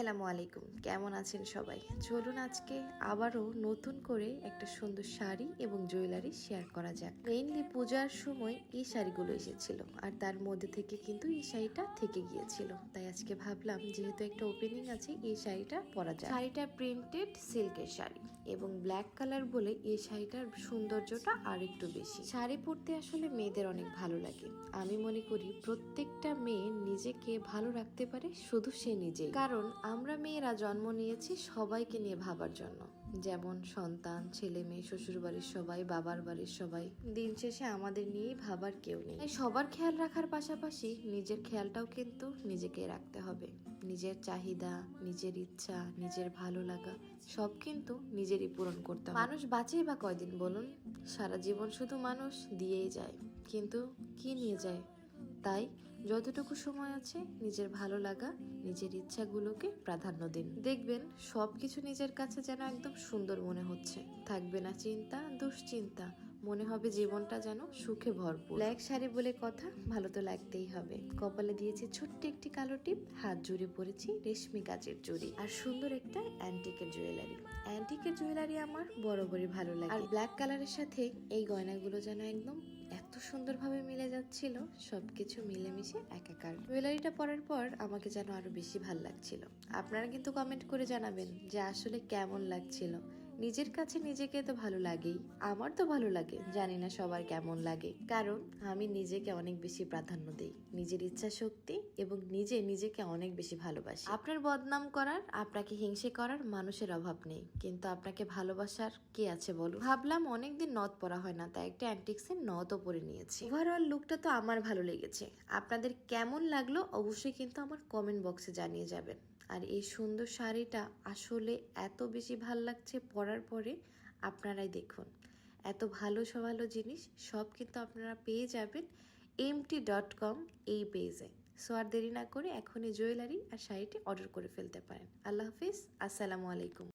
আসসালামু আলাইকুম। কেমন আছেন সবাই? চলুন আজকে আবারও নতুন করে একটা সুন্দর শাড়ি এবং জুয়েলারি শেয়ার করা যাক। মেইনলি পূজার সময় এই শাড়িগুলো এসেছিল আর তার মধ্যে থেকে কিন্তু এই শাড়িটা থেকে গিয়েছিল। তাই আজকে ভাবলাম যেহেতু একটা ওপেনিং আছে, এই শাড়িটা পরা যায় শাড়িটা প্রিন্টেড সিল্কের শাড়ি এবং ব্ল্যাক কালার বলে এই শাড়িটার সৌন্দর্যটা আর একটু বেশি। শাড়ি পরতে আসলে মেয়েদের অনেক ভালো লাগে। আমি মনে করি প্রত্যেকটা মেয়ে নিজেকে ভালো রাখতে পারে শুধু সে নিজেই। কারণ আমরা মেয়েরা জন্ম নিয়েছি সবাইকে নিয়ে ভাবার জন্য। যেমন সন্তান, ছেলে মেয়ে শ্বশুর বাড়ির সবাই, বাবার বাড়ির সবাই। দিন শেষে আমাদের নিয়েই ভাবার কেউ নেই। তাই সবার খেয়াল রাখার পাশাপাশি নিজের খেয়ালটাও কিন্তু নিজেকে রাখতে হবে। নিজের চাহিদা, নিজের ইচ্ছা, নিজের ভালো লাগা, সব কিন্তু নিজেরই পূরণ করতে হবে। মানুষ বাঁচেই বা কয়দিন বলুন? সারা জীবন শুধু মানুষ দিয়েই যায়। কিন্তু কি নিয়ে যায়? তাই যতটুকু সময় আছে নিজের ভালো লাগা, নিজের ইচ্ছাগুলোকে প্রাধান্য দিন। দেখবেন সবকিছু নিজের কাছে যেন একদম সুন্দর মনে হচ্ছে। থাকবে না চিন্তা, দুশ্চিন্তা। মনে হবে জীবনটা যেন সুখে ভরপুর। ব্ল্যাক শাড়ি বলে কথা, ভালো তো লাগতেই হবে। কপালে দিয়েছি ছোট্ট একটি কালো টিপ, হাত জুড়ে পরেছি রেশমি কাচের জুড়ি আর সুন্দর একটা অ্যান্টিকের জুয়েলারি। অ্যান্টিকের জুয়েলারি আমার বরাবরই ভালো লাগে। আর ব্ল্যাক কালারের সাথে এই গয়নাগুলো যেন একদম এত সুন্দরভাবে মিলে যাচ্ছিল, সবকিছু মিলেমিশে একাকার। জুয়েলারিটা পরার পর আমাকে যেন আরও বেশি ভালো লাগছিল। আপনারা কিন্তু কমেন্ট করে জানাবেন যে আসলে কেমন লাগছিল। নিজের কাছে নিজেকে তো ভালো লাগেই। আমার তো ভালো লাগে, জানি না সবার কেমন লাগে। কারণ, আমি নিজেকে অনেক বেশি প্রাধান্য দিই। নিজের ইচ্ছা শক্তি এবং নিজে নিজেকে অনেক বেশি ভালোবাসি। আপনার বদনাম করার, আপনাকে হিংসে করার মানুষের অভাব নেই। কিন্তু আপনাকে ভালোবাসার কি আছে বলো ভাবলাম অনেকদিন নথ পরা হয় না, তাই একটা অ্যান্টিক্সের নথও পরে নিয়েছি। ওভারঅল লুকটা তো আমার ভালো লেগেছে। আপনাদের কেমন লাগল অবশ্যই কিন্তু আমার কমেন্ট বক্সে জানিয়ে যাবেন। আর এই সুন্দর শাড়িটা আসলে এত বেশি ভালো লাগছে পরার পরে আপনারাই দেখুন। এত ভালো ভালো জিনিস সব কিন্তু আপনারা পেয়ে যাবেন এমটি ডট কম এই পেজে সো আর দেরি না করে এখনই জুয়েলারি আর শাড়িটি অর্ডার করে ফেলতে পারেন। আল্লাহ হাফিজ, আসসালামু আলাইকুম।